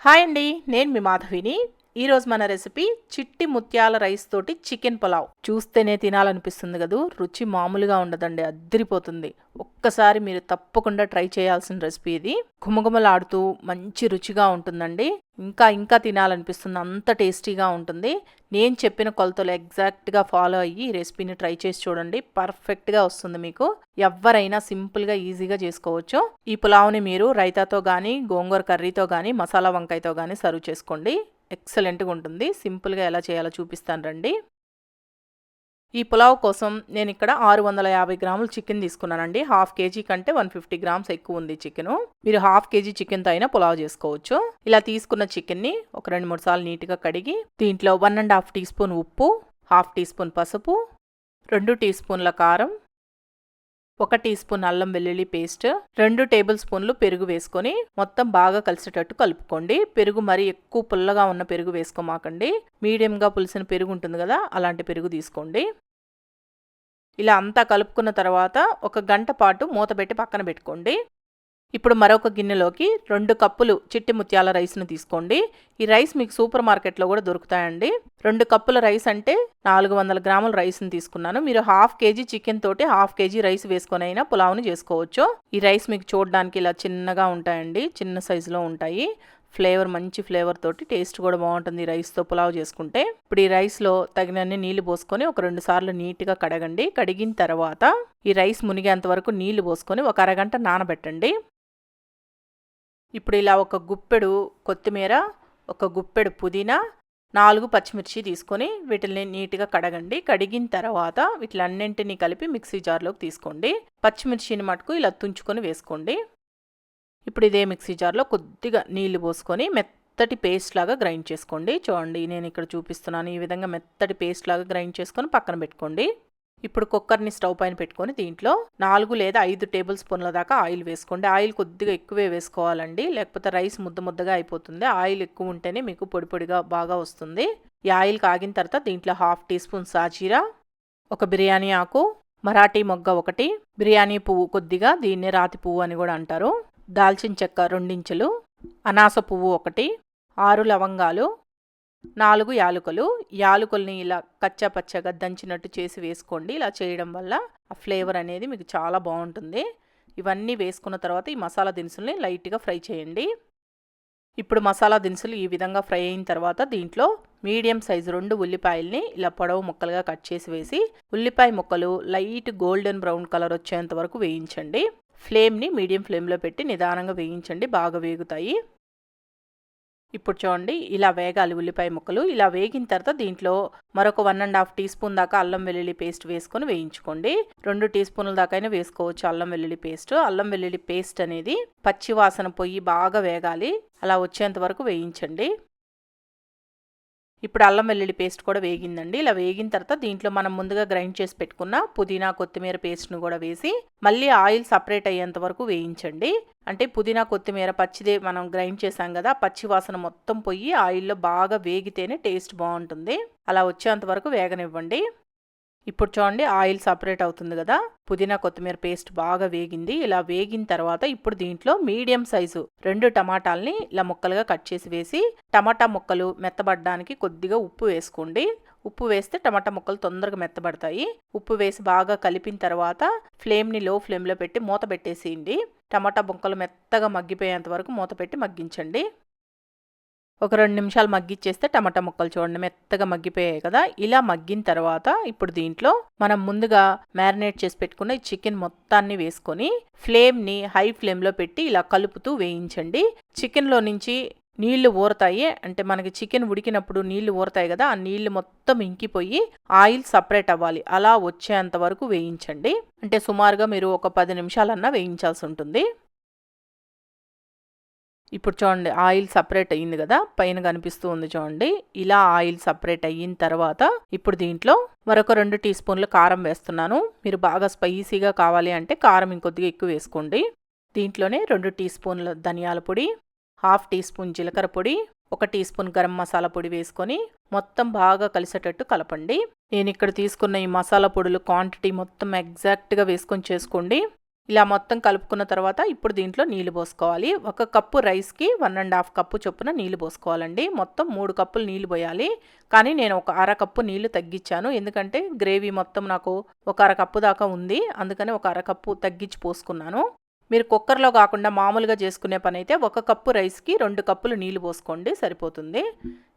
Hi అండి నేను మీ మాధవిని. ఈరోజు మన రెసిపీ చిట్టి ముత్యాల రైస్ తోటి చికెన్ పులావ్. చూస్తేనే తినాలనిపిస్తుంది కదూ? రుచి మామూలుగా ఉండదండి అద్దరిపోతుంది. ఒక్కసారి మీరు తప్పకుండా ట్రై చేయాల్సిన రెసిపీ ఇది. ఘుమఘుమలాడుతూ మంచి రుచిగా ఉంటుందండి. ఇంకా ఇంకా తినాలనిపిస్తుంది అంత టేస్టీగా ఉంటుంది. నేను చెప్పిన కొలతలు ఎగ్జాక్ట్గా ఫాలో అయ్యి ఈ రెసిపీని ట్రై చేసి చూడండి పర్ఫెక్ట్గా వస్తుంది మీకు. ఎవరైనా సింపుల్గా ఈజీగా చేసుకోవచ్చు. ఈ పులావ్ని మీరు రైతాతో కానీ గోంగూర కర్రీతో కానీ మసాలా వంకాయతో కానీ సర్వ్ చేసుకోండి. ఎక్సలెంట్గా ఉంటుంది. సింపుల్గా ఎలా చేయాలో చూపిస్తాను రండి. ఈ పులావ్ కోసం నేను ఇక్కడ ఆరు వందల యాభై గ్రాములు చికెన్ తీసుకున్నానండి. హాఫ్ కేజీ కంటే వన్ ఫిఫ్టీ గ్రామ్స్ ఎక్కువ ఉంది చికెను. మీరు హాఫ్ కేజీ చికెన్తో అయినా పులావ్ చేసుకోవచ్చు. ఇలా తీసుకున్న చికెన్ని ఒక రెండు మూడు సార్లు నీట్గా కడిగి దీంట్లో one and half teaspoon ఉప్పు హాఫ్ టీ స్పూన్ పసుపు రెండు టీ స్పూన్ల కారం ఒక టీ స్పూన్ అల్లం వెల్లుల్లి పేస్ట్ రెండు టేబుల్ స్పూన్లు పెరుగు వేసుకొని మొత్తం బాగా కలిసేటట్టు కలుపుకోండి. పెరుగు మరి ఎక్కువ పుల్లగా ఉన్న పెరుగు వేసుకోమాకండి. మీడియంగా పులిసిన పెరుగు ఉంటుంది కదా అలాంటి పెరుగు తీసుకోండి. ఇలా అంతా కలుపుకున్న తర్వాత ఒక గంట పాటు మూత పెట్టి పక్కన పెట్టుకోండి. ఇప్పుడు మరొక గిన్నెలోకి రెండు కప్పులు చిట్టి ముత్యాల రైస్ను తీసుకోండి. ఈ రైస్ మీకు సూపర్ మార్కెట్లో కూడా దొరుకుతాయండి. రెండు కప్పుల రైస్ అంటే నాలుగు వందల గ్రాముల రైస్ని తీసుకున్నాను. మీరు హాఫ్ కేజీ చికెన్ తోటి హాఫ్ కేజీ రైస్ వేసుకొని అయినా పులావ్ని చేసుకోవచ్చు. ఈ రైస్ మీకు చూడడానికి ఇలా చిన్నగా ఉంటాయండి. చిన్న సైజులో ఉంటాయి. ఫ్లేవర్ మంచి ఫ్లేవర్ తోటి టేస్ట్ కూడా బాగుంటుంది రైస్తో పులావ్ చేసుకుంటే. ఇప్పుడు ఈ రైస్లో తగినన్ని నీళ్ళు పోసుకొని ఒక రెండు సార్లు నీట్గా కడగండి. కడిగిన తర్వాత ఈ రైస్ మునిగేంత వరకు నీళ్ళు పోసుకొని ఒక అరగంట నానబెట్టండి. ఇప్పుడు ఇలా ఒక గుప్పెడు కొత్తిమీర ఒక గుప్పెడు పుదీనా నాలుగు పచ్చిమిర్చి తీసుకొని వీటిని నీట్గా కడగండి. కడిగిన తర్వాత వీటిలన్నింటినీ కలిపి మిక్సీ జార్లోకి తీసుకోండి. పచ్చిమిర్చిని మటుకు ఇలా తుంచుకొని వేసుకోండి. ఇప్పుడు ఇదే మిక్సీ జార్లో కొద్దిగా నీళ్ళు పోసుకొని మెత్తటి పేస్ట్ లాగా గ్రైండ్ చేసుకోండి. చూడండి నేను ఇక్కడ చూపిస్తున్నాను. ఈ విధంగా మెత్తటి పేస్ట్ లాగా గ్రైండ్ చేసుకొని పక్కన పెట్టుకోండి. ఇప్పుడు కుక్కర్ని స్టవ్ పైన పెట్టుకొని దీంట్లో నాలుగు లేదా ఐదు టేబుల్ స్పూన్ల దాకా ఆయిల్ వేసుకోండి. ఆయిల్ కొద్దిగా ఎక్కువే వేసుకోవాలండి. లేకపోతే రైస్ ముద్ద ముద్దగా అయిపోతుంది. ఆయిల్ ఎక్కువ ఉంటేనే మీకు పొడి పొడిగా బాగా వస్తుంది. ఈ ఆయిల్ కాగిన తర్వాత దీంట్లో హాఫ్ టీ స్పూన్ సాజీరా ఒక బిర్యానీ ఆకు మరాఠీ మొగ్గ ఒకటి బిర్యానీ పువ్వు కొద్దిగా దీన్నే రాతి పువ్వు అని కూడా అంటారు. దాల్చిన చెక్క రెండించులు అనాస పువ్వు ఒకటి ఆరు లవంగాలు నాలుగు యాలకులు. యాలకుల్ని ఇలా కచ్చా పచ్చగా దంచినట్టు చేసి వేసుకోండి. ఇలా చేయడం వల్ల ఆ ఫ్లేవర్ అనేది మీకు చాలా బాగుంటుంది. ఇవన్నీ వేసుకున్న తర్వాత ఈ మసాలా దినుసుల్ని లైట్గా ఫ్రై చేయండి. ఇప్పుడు మసాలా దినుసులు ఈ విధంగా ఫ్రై అయిన తర్వాత దీంట్లో మీడియం సైజు రెండు ఉల్లిపాయల్ని ఇలా పొడవు ముక్కలుగా కట్ చేసి వేసి ఉల్లిపాయ ముక్కలు లైట్ గోల్డెన్ బ్రౌన్ కలర్ వచ్చేంత వరకు వేయించండి. ఫ్లేమ్ని మీడియం ఫ్లేమ్లో పెట్టి నిదానంగా వేయించండి. బాగా వేగుతాయి. ఇప్పుడు చూడండి ఇలా వేగాలి ఉల్లిపాయ ముక్కలు. ఇలా వేగిన తర్వాత దీంట్లో మరొక one and half teaspoon దాకా అల్లం వెల్లుల్లి పేస్ట్ వేసుకొని వేయించుకోండి. రెండు టీ స్పూన్ల దాకైనా వేసుకోవచ్చు అల్లం వెల్లుల్లి పేస్ట్. అల్లం వెల్లుల్లి పేస్ట్ అనేది పచ్చి వాసన పొయ్యి బాగా వేగాలి. అలా వచ్చేంత వరకు వేయించండి. ఇప్పుడు అల్లం వెల్లుల్లి పేస్ట్ కూడా వేగిందండి. ఇలా వేగిన తర్వాత దీంట్లో మనం ముందుగా గ్రైండ్ చేసి పెట్టుకున్న పుదీనా కొత్తిమీర పేస్ట్ను కూడా వేసి మళ్ళీ ఆయిల్ సపరేట్ అయ్యేంత వరకు వేయించండి. అంటే పుదీనా కొత్తిమీర పచ్చిదే మనం గ్రైండ్ చేసాం కదా పచ్చి వాసన మొత్తం పోయి ఆయిల్లో బాగా వేగితేనే టేస్ట్ బాగుంటుంది. అలా వచ్చేంత వరకు వేగనివ్వండి. ఇప్పుడు చూడండి ఆయిల్ సపరేట్ అవుతుంది కదా. పుదీనా కొత్తిమీర పేస్ట్ బాగా వేగింది. ఇలా వేగిన తర్వాత ఇప్పుడు దీంట్లో మీడియం సైజు రెండు టమాటాలని ఇలా ముక్కలుగా కట్ చేసి వేసి టమాటా ముక్కలు మెత్తబడడానికి కొద్దిగా ఉప్పు వేసుకోండి. ఉప్పు వేస్తే టమాటా ముక్కలు తొందరగా మెత్తబడతాయి. ఉప్పు వేసి బాగా కలిపిన తర్వాత ఫ్లేమ్ని లో ఫ్లేమ్లో పెట్టి మూత పెట్టేసేయండి. టమాటా ముక్కలు మెత్తగా మగ్గిపోయేంత వరకు మూత పెట్టి మగ్గించండి. ఒక రెండు నిమిషాలు మగ్గిచ్చేస్తే టమాటా ముక్కలు చూడండి మెత్తగా మగ్గిపోయాయి కదా. ఇలా మగ్గిన తర్వాత ఇప్పుడు దీంట్లో మనం ముందుగా మ్యారినేట్ చేసి పెట్టుకున్న ఈ చికెన్ మొత్తాన్ని వేసుకొని ఫ్లేమ్ని హై ఫ్లేమ్లో పెట్టి ఇలా కలుపుతూ వేయించండి. చికెన్లో నుంచి నీళ్ళు ఊరతాయి. అంటే మనకి చికెన్ ఉడికినప్పుడు నీళ్ళు ఊరతాయి కదా ఆ నీళ్ళు మొత్తం ఇంకిపోయి ఆయిల్ సపరేట్ అవ్వాలి. అలా వచ్చేంత వరకు వేయించండి. అంటే సుమారుగా మీరు ఒక పది నిమిషాలన్నా వేయించాల్సి ఉంటుంది. ఇప్పుడు చూడండి ఆయిల్ సపరేట్ అయ్యింది కదా పైన కనిపిస్తూ ఉంది చూడండి. ఇలా ఆయిల్ సపరేట్ అయిన తర్వాత ఇప్పుడు దీంట్లో మరొక రెండు టీ స్పూన్లు కారం వేస్తున్నాను. మీరు బాగా స్పైసీగా కావాలి అంటే కారం ఇంకొద్దిగా ఎక్కువ వేసుకోండి. దీంట్లోనే రెండు టీ స్పూన్ల ధనియాల పొడి హాఫ్ టీ స్పూన్ జీలకర్ర పొడి ఒక టీ స్పూన్ గరం మసాలా పొడి వేసుకొని మొత్తం బాగా కలిసేటట్టు కలపండి. నేను ఇక్కడ తీసుకున్న ఈ మసాలా పొడులు క్వాంటిటీ మొత్తం ఎగ్జాక్ట్గా వేసుకొని చేసుకోండి. ఇలా మొత్తం కలుపుకున్న తర్వాత ఇప్పుడు దీంట్లో నీళ్ళు పోసుకోవాలి. ఒక కప్పు రైస్కి వన్ అండ్ హాఫ్ కప్పు చొప్పున నీళ్ళు పోసుకోవాలండి. మొత్తం మూడు కప్పులు నీళ్ళు పోయాలి. కానీ నేను ఒక అర కప్పు నీళ్ళు తగ్గించాను. ఎందుకంటే గ్రేవీ మొత్తం నాకు ఒక అర కప్పు దాకా ఉంది. అందుకని ఒక అర కప్పు తగ్గించి పోసుకున్నాను. మీరు కుక్కర్లో కాకుండా మామూలుగా చేసుకునే పని అయితే ఒక కప్పు రైస్కి రెండు కప్పులు నీళ్ళు పోసుకోండి. సరిపోతుంది.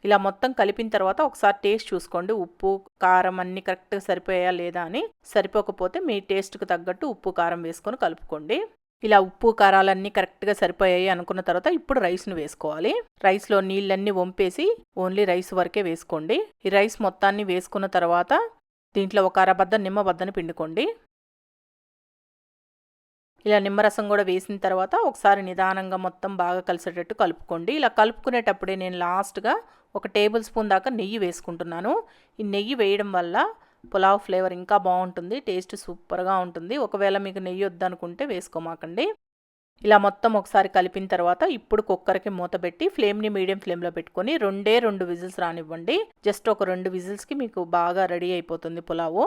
ఇలా మొత్తం కలిపిన తర్వాత ఒకసారి టేస్ట్ చూసుకోండి. ఉప్పు కారం అన్నీ కరెక్ట్గా సరిపోయా లేదా అని సరిపోకపోతే మీ టేస్ట్కి తగ్గట్టు ఉప్పు కారం వేసుకొని కలుపుకోండి. ఇలా ఉప్పు కారాలన్నీ కరెక్ట్గా సరిపోయాయి అనుకున్న తర్వాత ఇప్పుడు రైస్ను వేసుకోవాలి. రైస్లో నీళ్ళన్నీ వంపేసి ఓన్లీ రైస్ వరకే వేసుకోండి. ఈ రైస్ మొత్తాన్ని వేసుకున్న తర్వాత దీంట్లో ఒక అరబద్ద నిమ్మబద్దని పిండుకోండి. ఇలా నిమ్మరసం కూడా వేసిన తర్వాత ఒకసారి నిదానంగా మొత్తం బాగా కలిసేటట్టు కలుపుకోండి. ఇలా కలుపుకునేటప్పుడే నేను లాస్ట్గా ఒక టేబుల్ స్పూన్ దాకా నెయ్యి వేసుకుంటున్నాను. ఈ నెయ్యి వేయడం వల్ల పులావ్ ఫ్లేవర్ ఇంకా బాగుంటుంది టేస్ట్ సూపర్గా ఉంటుంది. ఒకవేళ మీకు నెయ్యి వద్దనుకుంటే వేసుకోమాకండి. ఇలా మొత్తం ఒకసారి కలిపిన తర్వాత ఇప్పుడు కుక్కర్కి మూత పెట్టి ఫ్లేమ్ని మీడియం ఫ్లేమ్లో పెట్టుకొని రెండే రెండు విజిల్స్ రానివ్వండి. జస్ట్ ఒక రెండు విజిల్స్కి మీకు బాగా రెడీ అయిపోతుంది పులావు.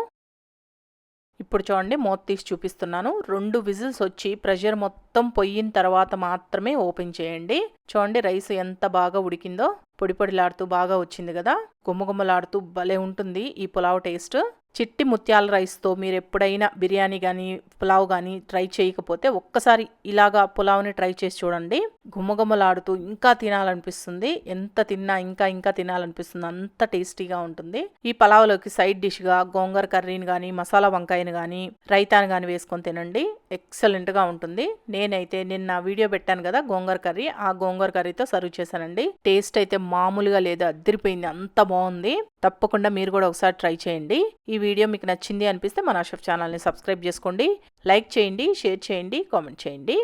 ఇప్పుడు చూడండి మూత తీసి చూపిస్తున్నాను. రెండు విజిల్స్ వచ్చి ప్రెషర్ మొత్తం పొయ్యిన తర్వాత మాత్రమే ఓపెన్ చేయండి. చూడండి రైస్ ఎంత బాగా ఉడికిందో. పొడి పొడిలాడుతూ బాగా వచ్చింది కదా? గుమ్మగుమ్మలాడుతూ భలే ఉంటుంది ఈ పులావ్ టేస్ట్. చిట్టి ముత్యాల రైస్తో మీరు ఎప్పుడైనా బిర్యానీ కానీ పులావ్ కానీ ట్రై చేయకపోతే ఒక్కసారి ఇలాగా పులావ్ని ట్రై చేసి చూడండి. గుమ్మగుమ్మలాడుతూ ఇంకా తినాలనిపిస్తుంది. ఎంత తిన్నా ఇంకా ఇంకా తినాలనిపిస్తుంది. అంత టేస్టీగా ఉంటుంది. ఈ పలావ్లోకి సైడ్ డిష్గా గోంగూర కర్రీని కానీ మసాలా వంకాయని కానీ రైతాని కానీ వేసుకొని తినండి. ఎక్సలెంట్గా ఉంటుంది. నేనైతే నిన్న వీడియో పెట్టాను కదా గోంగూర కర్రీ. ఆ గోంగూర కర్రీతో సర్వ్ చేశానండి. టేస్ట్ అయితే మామూలుగా లేదు. అద్దరిపోయింది అంత బాగుంది. తప్పకుండా మీరు కూడా ఒకసారి ట్రై చేయండి. ఈ వీడియో మీకు నచ్చింది అనిపిస్తే మన అషఫ్ ఛానల్ని సబ్స్క్రైబ్ చేసుకోండి. లైక్ చేయండి షేర్ చేయండి కామెంట్ చేయండి.